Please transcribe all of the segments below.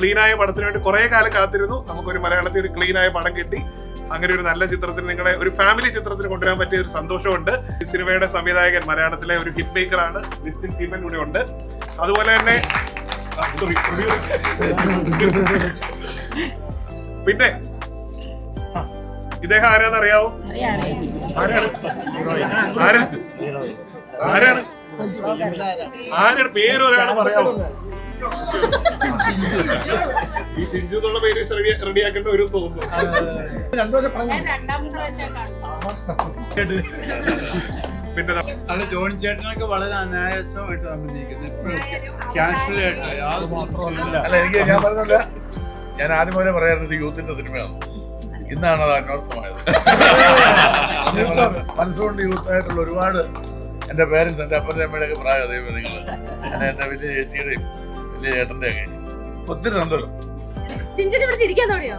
Clean ആയ പടത്തിന് വേണ്ടി കുറെ കാലം കാത്തിരുന്നു. നമുക്കൊരു മലയാളത്തിൽ ഒരു ക്ലീനായ പടം കിട്ടി. അങ്ങനെ ഒരു നല്ല ചിത്രത്തിന് നിങ്ങളെ ഒരു ഫാമിലി ചിത്രത്തിന് കൊണ്ടുവരാൻ പറ്റിയ ഒരു സന്തോഷമുണ്ട്. ഈ സിനിമയുടെ സംവിധായകൻ മലയാളത്തിലെ ഒരു ഹിറ്റ് മേക്കർ ആണ്. ലിസ്റ്റിൻ സീമൻ കൂടെ ഉണ്ട്. അതുപോലെ തന്നെ പിന്നെ ഇദ്ദേഹം ആരാന്ന് അറിയാവോ? ആരാണ്? ആരാ ആരാണ്? ആരാണ്? പേര് ഒരാൾ പറയാമോ ഈ ചിഞ്ചു എന്നുള്ള പേര് റെഡി റെഡിയാക്കേണ്ട ഒരു തോന്നുന്നു. ഞാൻ രണ്ടാമത്തെ പ്രാവശ്യം കാണുന്നു പിന്നെ അല്ല ജോണി ചേട്ടനൊക്കെ വളരെ അനായാസമായിട്ട് അഭിനയിക്കുന്നത് ക്യാൻസൽ ആയിട്ട് അല്ല എനിക്ക് ഞാൻ പറഞ്ഞല്ല. ഞാൻ ആദ്യം പോലെ പറയാറുണ്ട് യൂത്തിന്റെ സിനിമയാണ്. ഇന്നാണ് അത് അന്വർത്ഥമായത്. മനസ്സുകൊണ്ട് യൂത്തായിട്ടുള്ള ഒരുപാട് എന്റെ പേരൻസ് എന്റെ അപ്പന്റെ അമ്മയുടെ ഒക്കെ പ്രായം അതേപോലെ നിങ്ങൾ എന്റെ വലിയ ചേച്ചിയുടെയും വലിയ ചേട്ടന്റെ ഒക്കെ. ഒത്തിരി സന്തോഷം ചിഞ്ചിനെ തുടങ്ങിയോ?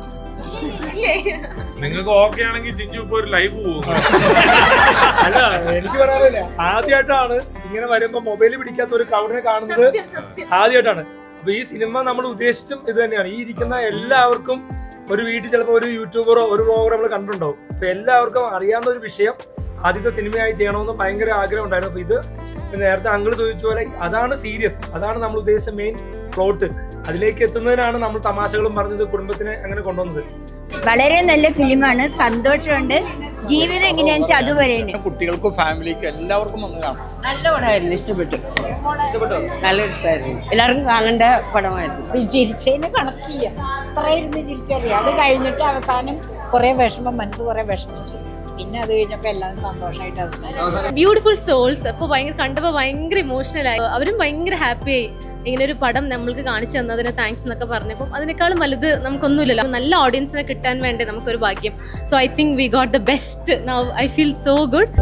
നിങ്ങൾക്ക് ഓക്കെ ആണെങ്കിൽ ചിഞ്ചു ഇപ്പൊ ഒരു ലൈവ് പോകും അല്ല എനിക്ക് പറയാനില്ല. ആദ്യമായിട്ടാണ് ഇങ്ങനെ വരുമ്പോ മൊബൈൽ പിടിക്കാത്ത ഒരു കവറിനെ കാണുന്നത് ആദ്യമായിട്ടാണ് അപ്പൊ ഈ സിനിമ നമ്മൾ ഉദ്ദേശിച്ചും ഇത് തന്നെയാണ്. ഈ ഇരിക്കുന്ന എല്ലാവർക്കും ഒരു വീട്ടിൽ ചിലപ്പോ ഒരു യൂട്യൂബറോ ഒരു ബ്ലോഗറോ നമ്മൾ കണ്ടിട്ടുണ്ടാവും. അപ്പൊ എല്ലാവർക്കും അറിയാവുന്ന ഒരു വിഷയം ആദ്യത്തെ സിനിമയായി ചെയ്യണമെന്ന് ഭയങ്കര ആഗ്രഹം ഉണ്ടായിരുന്നു. അപ്പൊ ഇത് നേരത്തെ അങ്കിൾ ചോദിച്ച പോലെ അതാണ് സീരിയസ്. അതാണ് നമ്മൾ ഉദ്ദേശിച്ച മെയിൻ പ്ലോട്ട് അതിലേക്ക് എത്തുന്നതിനാണ് നമ്മൾ തമാശകളും പറഞ്ഞത് കുടുംബത്തിനെ അങ്ങനെ കൊണ്ടുവന്നത്. വളരെ നല്ല ഫിലിമാണ്. സന്തോഷമുണ്ട്. ജീവിതം എങ്ങനെയാണെന്ന് വെച്ചാൽ അതുപോലെ തന്നെ. കുട്ടികൾക്കും ഫാമിലിക്കും എല്ലാവർക്കും ഒന്ന് കാണാം. നല്ല പടമായിരുന്നു ഇഷ്ടപ്പെട്ടു. നല്ല ഇഷ്ടമായിരുന്നു എല്ലാവർക്കും കാണേണ്ട പടമായിരുന്നു. ചിരിച്ചതിന് കണക്കില്ല അത്രയിരുന്ന് ചിരിച്ചറിയാം. അത് കഴിഞ്ഞിട്ട് അവസാനം കുറെ വിഷമം മനസ്സ് കുറെ വിഷമിച്ചു. പിന്നെ അത് കഴിഞ്ഞപ്പോ എല്ലാം സന്തോഷമായിട്ട് അവസാനം. ബ്യൂട്ടിഫുൾ സോൾസ് അപ്പോൾ ഭയങ്കര കണ്ടപ്പോൾ ഭയങ്കര ഇമോഷണൽ ആയി. അവരും ഭയങ്കര ഹാപ്പി ആയി. ഇങ്ങനെ ഒരു പടം നമ്മൾക്ക് കാണിച്ചു തന്നതിന് താങ്ക്സ് എന്നൊക്കെ പറഞ്ഞപ്പോൾ അതിനേക്കാളും വലുത് നമുക്കൊന്നുമില്ലല്ലോ. നല്ല ഓഡിയൻസിനെ കിട്ടാൻ വേണ്ടി നമുക്കൊരു ഭാഗ്യം. So I think we got the best now I feel so good